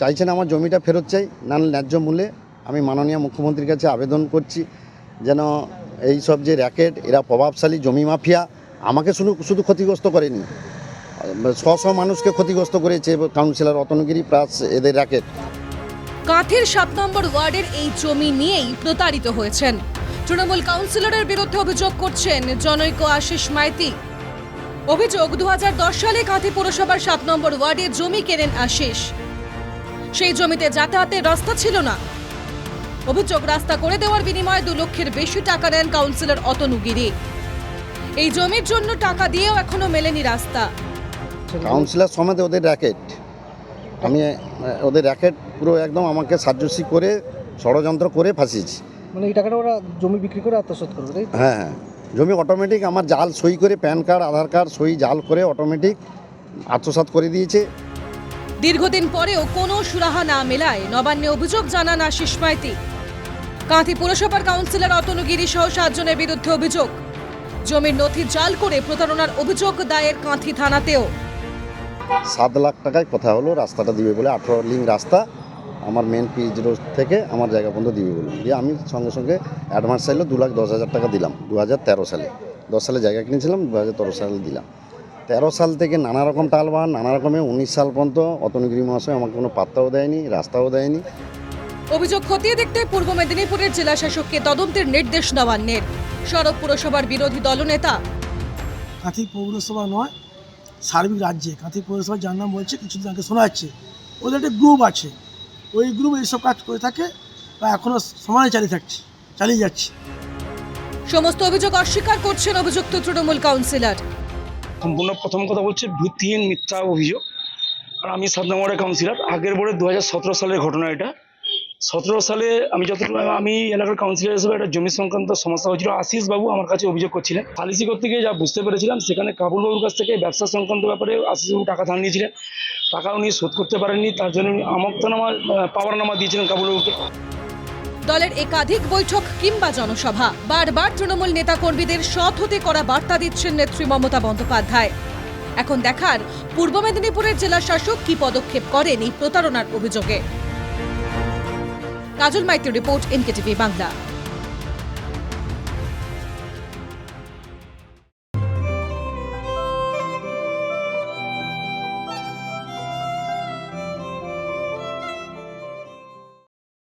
চাইছেন আমার জমিটা ফেরত চাই, না ন্যায্য মূল্যে আমি মাননীয় মুখ্যমন্ত্রীর কাছে আবেদন করছি যেন এই সব যে র্যাকেট, এরা প্রভাবশালী জমি মাফিয়া আমাকে শুধু শুধু ক্ষতিগ্রস্ত করেনি। শ শ মানুষকে ক্ষতিগ্রস্ত করেছে কাউন্সিলর রতনগিরি প্লাস এদের র্যাকেট। কাঁথের সাত নম্বর ওয়ার্ডের এই জমি নিয়েই প্রতারিত হয়েছেন। তৃণমূল কাউন্সিলরের বিরুদ্ধে অভিযোগ করছেন জনৈক আশিস মাইতি। অভিযোগ দু হাজার দশ সালে কাঁথি পুরসভার সাত নম্বর ওয়ার্ডে জমি কেনেন আশিস। সেই জমিতে যাতায়াতের রাস্তা ছিল না। অভিযোগ রাস্তা করে দেওয়ার বিনিময়ে দু লক্ষের বেশি টাকা নেন কাউন্সিলর অতনুগিরি এই জমির জন্য টাকা দিয়েও এখনও মেলেনি রাস্তা। কাউন্সিলর সমেত ওদের র্যাকেট। আমি ওদের র্যাকেট পুরো একদম আমাকে সাহায্যসী করে ষড়যন্ত্র করে ফাঁসিয়েছি। মানে এই টাকাটা ওরা জমি বিক্রি করে আত্মসাৎ করবে তাই হ্যাঁ হ্যাঁ। জমি অটোমেটিক আমার জাল সই করে প্যান কার্ড আধার কার্ড সই জাল করে অটোমেটিক আত্মসাৎ করে দিয়েছে। দীর্ঘদিন পরেও কোনো সুরাহা না মেলায় নবান্নে অভিযোগ জানান আশিস মাইতি। কাঁথি পুরসভার কাউন্সিলর অতনুগিরি সহ সাতজনের বিরুদ্ধে অভিযোগ। জমির নথি জাল করে প্রতারণার অভিযোগ দায়ের কাঁথি থানাতেও। সাত লাখ টাকায় কথা হলো, রাস্তাটা দিবে বলে আঠেরো লিঙ্ক রাস্তা আমার মেন পিচ রোড থেকে আমার জায়গা পর্যন্ত দিবে বলে। দিয়ে আমি সঙ্গে সঙ্গে অ্যাডভান্স চাইলো দু লাখ দশ হাজার টাকা দিলাম, দু হাজার তেরো সালে। দশ সালে জায়গা কিনেছিলাম, দু হাজার তেরো সালে দিলাম। তেরো সাল থেকে নানা রকম টালবান নানা রকমের উনিশ সাল পর্যন্ত অতনুগিরি মহাশয় আমাকে কোনো পাত্তাও দেয়নি রাস্তাও দেয়নি। অভিযোগ খতিয়ে দেখতে পূর্ব মেদিনীপুরের জেলা শাসককে তদন্তের নির্দেশ নবান্নের সড়ক পুরসভার বিরোধী দলনেতা। কাঁথি পৌরসভা নয় সার্বিক রাজ্যে। কাঁথি পৌরসভা যার নাম বলছে কিছুদিন আগে শোনা যাচ্ছে। ওদের একটা গ্রুপ আছে। ওই গ্রুপ এইসব কাজ করে থাকে বা এখনও সমানে চালিয়ে থাকছে চালিয়ে যাচ্ছে। সমস্ত অভিযোগ অস্বীকার করছেন অভিযুক্ত তৃণমূল কাউন্সিলর। সম্পূর্ণ প্রথম কথা বলছে ভিত্তিহীন মিথ্যা অভিযোগ। আর আমি সাত নম্বরের কাউন্সিলর। আগের বোর্ডে দু সালের ঘটনা এটা। সতেরো সালে আমি যতটুকু আমি এলাকার কাউন্সিলর হিসেবে একটা জমি সংক্রান্ত সমস্যা হয়েছিল। আশিস বাবু আমার কাছে অভিযোগ করছিলেন। সালিসি করতে গিয়ে যা বুঝতে পেরেছিলাম, সেখানে কাবুল বাবুর কাছ থেকে ব্যবসা সংক্রান্ত ব্যাপারে আশিস বাবু টাকা ধার নিয়েছিলেন। টাকা উনি শোধ করতে পারেননি, তার জন্য উনি আমক্তনামা পাওয়ারনামা দিয়েছিলেন কাবুল বাবুকে। দলের একাধিক বৈঠক কিংবা জনসভা। বারবার তৃণমূল নেতাকর্মীদের সৎ হতে করা বার্তা দিচ্ছেন নেত্রী মমতা বন্দ্যোপাধ্যায়। এখন দেখার পূর্ব মেদিনীপুরের জেলা শাসক কি পদক্ষেপ করেন এই প্রতারণার অভিযোগে। কাজল মাইতির রিপোর্ট এনকেটিভি বাংলা।